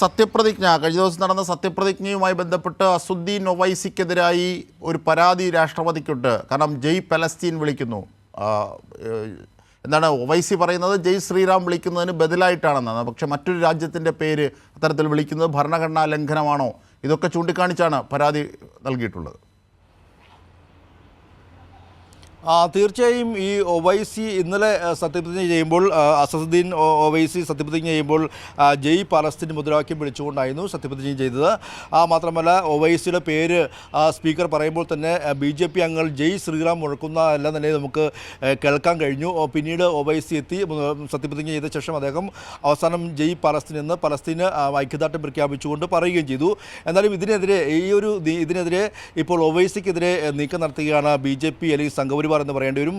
സത്യപ്രതിജ്ഞ. കഴിഞ്ഞ ദിവസം നടന്ന സത്യപ്രതിജ്ഞയുമായി ബന്ധപ്പെട്ട് അസുദ്ദീൻ ഒവൈസിക്കെതിരായി ഒരു പരാതി രാഷ്ട്രപതിക്കുണ്ട്. കാരണം ജയ് പലസ്തീൻ വിളിക്കുന്നു. എന്താണ് ഒവൈസി പറയുന്നത്? ജയ് ശ്രീറാം വിളിക്കുന്നതിന് ബദലായിട്ടാണെന്നാണ്. പക്ഷെ മറ്റൊരു രാജ്യത്തിന്റെ പേര് അത്തരത്തിൽ വിളിക്കുന്നത് ഭരണഘടനാ ലംഘനമാണോ ഇതൊക്കെ ചൂണ്ടിക്കാണിച്ചാണ് പരാതി നൽകിയിട്ടുള്ളത്. തീർച്ചയായും ഈ ഒവൈസി ഇന്നലെ സത്യപ്രതിജ്ഞ ചെയ്യുമ്പോൾ ഒ- ഒവൈസി സത്യപ്രതിജ്ഞ ചെയ്യുമ്പോൾ ജയ് പലസ്തീൻ മുദ്രാവാക്യം വിളിച്ചുകൊണ്ടായിരുന്നു സത്യപ്രതിജ്ഞ ചെയ്തത്. മാത്രമല്ല ഒവൈസിയുടെ പേര് സ്പീക്കർ പറയുമ്പോൾ തന്നെ ബി ജെ പി അംഗങ്ങൾ ജയ് ശ്രീറാം മുഴക്കുന്ന എല്ലാം തന്നെ നമുക്ക് കേൾക്കാൻ കഴിഞ്ഞു. പിന്നീട് ഒവൈസി എത്തി സത്യപ്രതിജ്ഞ ചെയ്ത ശേഷം അദ്ദേഹം അവസാനം ജയ് പലസ്തീൻ എന്ന് പലസ്തീന് ഐക്യദാർഢ്യം പ്രഖ്യാപിച്ചുകൊണ്ട് പറയുകയും ചെയ്തു. എന്നാലും ഇതിനെതിരെ ഈ ഒരു ഇതിനെതിരെ ഇപ്പോൾ ഒവൈസിക്കെതിരെ നീക്കം നടത്തുകയാണ് ബി ജെ പി അല്ലെങ്കിൽ സംഘപരിവാർ എന്ന് പറയേണ്ടി വരും.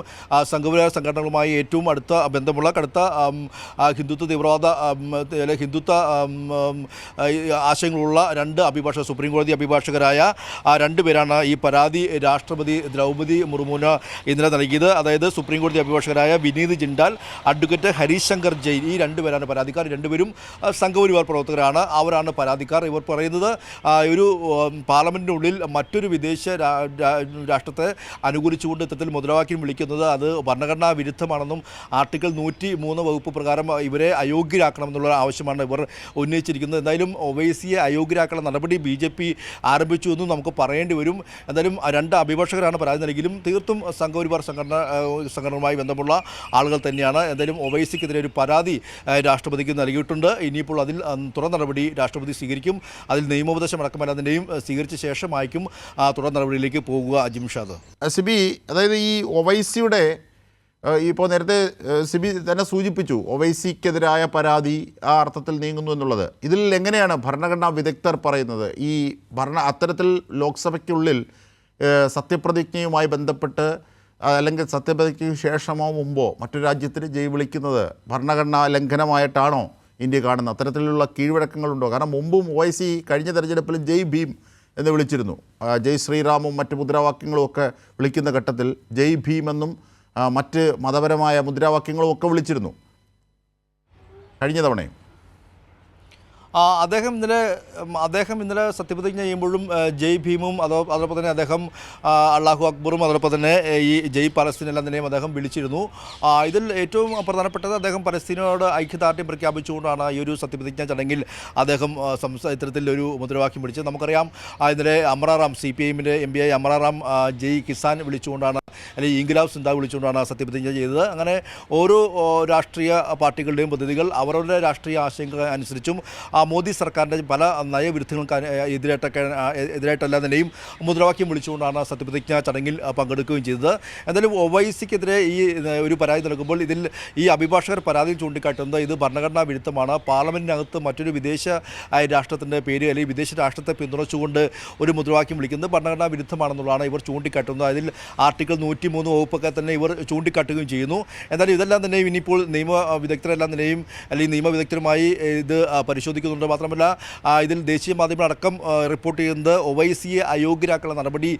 സംഘപരിവാര സംഘടനകളുമായി ഏറ്റവും അടുത്ത ബന്ധമുള്ള കടുത്ത ഹിന്ദുത്വ തീവ്രവാദ ഹിന്ദുത്വ ആശയങ്ങളുള്ള രണ്ട് അഭിഭാഷക സുപ്രീം കോടതി അഭിഭാഷകരായ ആ രണ്ട് പേരാണ് ഈ പരാതി രാഷ്ട്രപതി ദ്രൗപദി മുർമുന ഇന്നലെ നൽകിയത്. അതായത് സുപ്രീം കോടതി അഭിഭാഷകരായ വിനീത് ജിൻഡാൽ അഡ്വക്കേറ്റ് ഹരീഷ് ശങ്കർ ജെയിൻ ഈ രണ്ടുപേരാണ് പരാതിക്കാർ. രണ്ടുപേരും സംഘപരിവാർ പ്രവർത്തകരാണ്. അവരാണ് പരാതിക്കാർ. ഇവർ പറയുന്നത് ഒരു പാർലമെന്റിനുള്ളിൽ മറ്റൊരു വിദേശ രാഷ്ട്രത്തെ അനുകൂലിച്ചുകൊണ്ട് ഇത്തരത്തിൽ മുദ്രാവാക്യം വിളിക്കുന്നത് അത് ഭരണഘടനാ വിരുദ്ധമാണെന്നും ആർട്ടിക്കിൾ നൂറ്റി മൂന്ന് വകുപ്പ് പ്രകാരം ഇവരെ അയോഗ്യരാക്കണമെന്നുള്ള ആവശ്യമാണ് ഇവർ ഉന്നയിച്ചിരിക്കുന്നത്. എന്തായാലും ഒവൈസിയെ അയോഗ്യരാക്കാനുള്ള നടപടി ബി ജെ പി ആരംഭിച്ചു എന്നും നമുക്ക് പറയേണ്ടി വരും. എന്തായാലും രണ്ട് അഭിഭാഷകരാണ് പരാതി നൽകിയും തീർത്തും സംഘപരിവാർ സംഘടന സംഘടനയുമായി ബന്ധമുള്ള ആളുകൾ തന്നെയാണ്. എന്തായാലും ഒവൈസിക്കെതിരെ ഒരു പരാതി രാഷ്ട്രപതിക്ക് നൽകിയിട്ടുണ്ട്. ഇനിയിപ്പോൾ അതിൽ തുടർ നടപടി രാഷ്ട്രപതി സ്വീകരിക്കും. അതിൽ നിയമോപദേശം അടക്കമല്ലാതിന്റെയും സ്വീകരിച്ച ശേഷമായിരിക്കും തുടർ നടപടിയിലേക്ക് പോകുക. അജിംഷാദ് സിബി അതായത് ഈ ഒവൈസിയുടെ ഇപ്പോൾ നേരത്തെ സിബി തന്നെ സൂചിപ്പിച്ചു ഒവൈസിക്കെതിരായ പരാതി ആ അർത്ഥത്തിൽ നീങ്ങുന്നു എന്നുള്ളത്. ഇതിൽ എങ്ങനെയാണ് ഭരണഘടനാ വിദഗ്ധർ പറയുന്നത്? ഈ ഭരണ അത്തരത്തിൽ ലോക്സഭയ്ക്കുള്ളിൽ സത്യപ്രതിജ്ഞയുമായി ബന്ധപ്പെട്ട് അല്ലെങ്കിൽ സത്യപ്രതിജ്ഞയ്ക്ക് ശേഷമോ മുമ്പോ മറ്റു രാജ്യത്തിന് ജയ് വിളിക്കുന്നത് ഭരണഘടനാ ലംഘനമായിട്ടാണോ ഇന്ത്യ കാണുന്നത്? അത്തരത്തിലുള്ള കീഴ്വഴക്കങ്ങളുണ്ടോ? കാരണം മുമ്പും ഒ കഴിഞ്ഞ തെരഞ്ഞെടുപ്പിൽ ജയ് ഭീം എന്ന് വിളിച്ചിരുന്നു. ജയ് ശ്രീറാമും മറ്റ് മുദ്രാവാക്യങ്ങളും ഒക്കെ വിളിക്കുന്ന ഘട്ടത്തിൽ ജയ് ഭീമെന്നും മറ്റ് മതപരമായ മുദ്രാവാക്യങ്ങളും ഒക്കെ വിളിച്ചിരുന്നു. കഴിഞ്ഞ തവണയും. അദ്ദേഹം ഇന്നലെ അദ്ദേഹം ഇന്നലെ സത്യപ്രതിജ്ഞ ചെയ്യുമ്പോഴും ജയ് ഭീമും അതോ അതോടൊപ്പം തന്നെ അദ്ദേഹം അള്ളാഹു അക്ബറും അതോടൊപ്പം തന്നെ ഈ ജയ് പലസ്തീൻ എല്ലാം തന്നെയും അദ്ദേഹം വിളിച്ചിരുന്നു. ഇതിൽ ഏറ്റവും പ്രധാനപ്പെട്ടത് അദ്ദേഹം പലസ്തീനോട് ഐക്യദാർഢ്യം പ്രഖ്യാപിച്ചുകൊണ്ടാണ് ഈ ഒരു സത്യപ്രതിജ്ഞ ചടങ്ങിൽ അദ്ദേഹം സംസാ ഇത്തരത്തിലൊരു മുദ്രാവാക്യം വിളിച്ചത്. നമുക്കറിയാം ഇന്നലെ അമറാറാം സി പി ഐഎമ്മിന്റെ എം പി ഐ അമറാറാം ജയ് കിസാൻ വിളിച്ചുകൊണ്ടാണ് അല്ലെങ്കിൽ ഇംഗ്ലാവ് സിന്ധ വിളിച്ചുകൊണ്ടാണ് സത്യപ്രതിജ്ഞ ചെയ്തത്. അങ്ങനെ ഓരോ രാഷ്ട്രീയ പാർട്ടികളുടെയും പ്രതിനിധികൾ അവരുടെ രാഷ്ട്രീയ ആശയങ്ങൾ അനുസരിച്ചും ആ മോദി സർക്കാരിന്റെ പല നയവിരുദ്ധങ്ങൾക്ക് എതിരായിട്ടൊക്കെ എതിരായിട്ടല്ല തന്നെയും മുദ്രാവാക്യം വിളിച്ചുകൊണ്ടാണ് സത്യപ്രതിജ്ഞ ചടങ്ങിൽ പങ്കെടുക്കുകയും ചെയ്തത്. എന്തായാലും ഒവൈസിക്കെതിരെ ഈ ഒരു പരാതി നൽകുമ്പോൾ ഇതിൽ ഈ അഭിഭാഷകർ പരാതി ചൂണ്ടിക്കാട്ടുന്നത് ഇത് ഭരണഘടനാ വിരുദ്ധമാണ്. പാർലമെന്റിനകത്ത് മറ്റൊരു വിദേശ രാഷ്ട്രത്തിന്റെ പേര് അല്ലെങ്കിൽ വിദേശ രാഷ്ട്രത്തെ പിന്തുണച്ചുകൊണ്ട് ഒരു മുദ്രാവാക്യം വിളിക്കുന്നത് ഭരണഘടനാ വിരുദ്ധമാണെന്നുള്ളതാണ് ഇവർ ചൂണ്ടിക്കാട്ടുന്നത്. അതിൽ ആർട്ടിക്കിൾ നൂറ്റി മൂന്ന് വകുപ്പൊക്കെ തന്നെ ഇവർ ചൂണ്ടിക്കാട്ടുകയും ചെയ്യുന്നു. എന്നാലും ഇതെല്ലാം തന്നെയും ഇനിയിപ്പോൾ നിയമ വിദഗ്ധരെല്ലാം തന്നെയും അല്ലെങ്കിൽ നിയമ വിദഗ്ധരുമായി ഇത് ആ, പരിശോധിക്കുന്നുണ്ട് മാത്രമല്ല ഇതിൽ ദേശീയ മാധ്യമങ്ങളടക്കം റിപ്പോർട്ട് ചെയ്യുന്നത് ഒവൈസിയെ അയോഗ്യരാക്കുള്ള നടപടി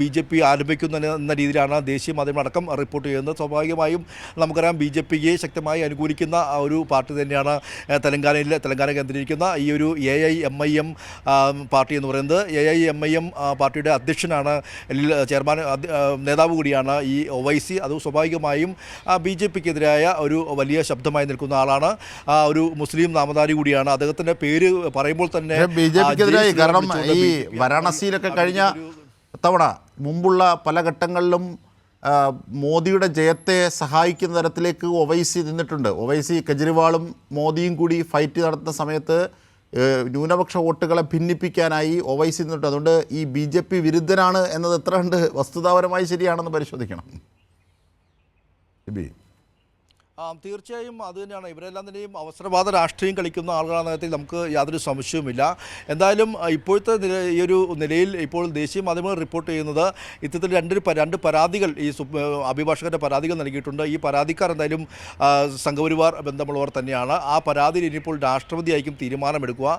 ബി ജെ പി ആരംഭിക്കുന്ന എന്ന രീതിയിലാണ് ദേശീയ മാധ്യമങ്ങളടക്കം റിപ്പോർട്ട് ചെയ്യുന്നത്. സ്വാഭാവികമായും നമുക്കറിയാം ബി ജെ പിയെ ശക്തമായി അനുകൂലിക്കുന്ന ഒരു പാർട്ടി തന്നെയാണ് തെലങ്കാനയിൽ തെലങ്കാന കേന്ദ്രീകരിക്കുന്ന ഈ ഒരു A I M I M party എന്ന് പറയുന്നത്. A I M I M പാർട്ടിയുടെ അധ്യക്ഷനാണ് ചെയർമാൻ നേതാവ് കൂടിയാണ് ഈ ഒവൈസി അത് സ്വാഭാവികമായും ബി ജെ പിക്കെതിരായ ഒരു വലിയ ശബ്ദമായി നിൽക്കുന്ന ആളാണ്. ഒരു മുസ്ലിം നാമധാരി കൂടിയാണ്. അദ്ദേഹത്തിന്റെ പേര് പറയുമ്പോൾ തന്നെ ബി ജെ പിക്കെതിരായി കാരണം ഈ വാരാണസിയിലൊക്കെ കഴിഞ്ഞ തവണ മുമ്പുള്ള പല ഘട്ടങ്ങളിലും മോദിയുടെ ജയത്തെ സഹായിക്കുന്ന തരത്തിലേക്ക് ഒവൈസി നിന്നിട്ടുണ്ട്. ഒവൈസി കെജ്രിവാളും മോദിയും കൂടി ഫൈറ്റ് നടത്തുന്ന സമയത്ത് ന്യൂനപക്ഷ വോട്ടുകളെ ഭിന്നിപ്പിക്കാനായി ഒവൈസി നിന്നിട്ട് അതുകൊണ്ട് ഈ ബി ജെ പി വിരുദ്ധനാണ് എന്നത് എത്ര കണ്ട് വസ്തുതാപരമായി ശരിയാണെന്ന് പരിശോധിക്കണം. ബി. തീർച്ചയായും അത് തന്നെയാണ്. ഇവരെല്ലാം തന്നെയും അവസരവാദ രാഷ്ട്രീയം കളിക്കുന്ന ആളുകളാണ് കാര്യത്തിൽ നമുക്ക് യാതൊരു സംശയവുമില്ല. എന്തായാലും ഇപ്പോഴത്തെ നില ഈ ഒരു നിലയിൽ ഇപ്പോൾ ദേശീയ മാധ്യമങ്ങൾ റിപ്പോർട്ട് ചെയ്യുന്നത് ഇത്തരത്തിൽ രണ്ട് രണ്ട് പരാതികൾ ഈ അഭിഭാഷകരുടെ പരാതികൾ നൽകിയിട്ടുണ്ട്. ഈ പരാതിക്കാർ എന്തായാലും സംഘപരിവാർ ബന്ധമുള്ളവർ തന്നെയാണ്. ആ പരാതിയിൽ ഇനിയിപ്പോൾ രാഷ്ട്രപതി ആയിരിക്കും തീരുമാനമെടുക്കുക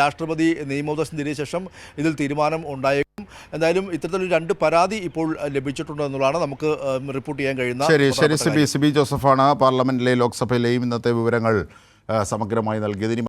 രാഷ്ട്രപതി നിയമോപദേശം നേടിയ ശേഷം ഇതിൽ തീരുമാനം ഉണ്ടായേക്കും. എന്തായാലും ഇത്തരത്തിലൊരു രണ്ട് പരാതി ഇപ്പോൾ ലഭിച്ചിട്ടുണ്ട് എന്നുള്ളതാണ് നമുക്ക് റിപ്പോർട്ട് ചെയ്യാൻ കഴിയുന്ന ശരി ശരി സിബി സിബി ജോസഫാണ് പാർലമെന്റിലെയും ലോക്സഭയിലെയും ഇന്നത്തെ വിവരങ്ങൾ സമഗ്രമായി നൽകിയത്.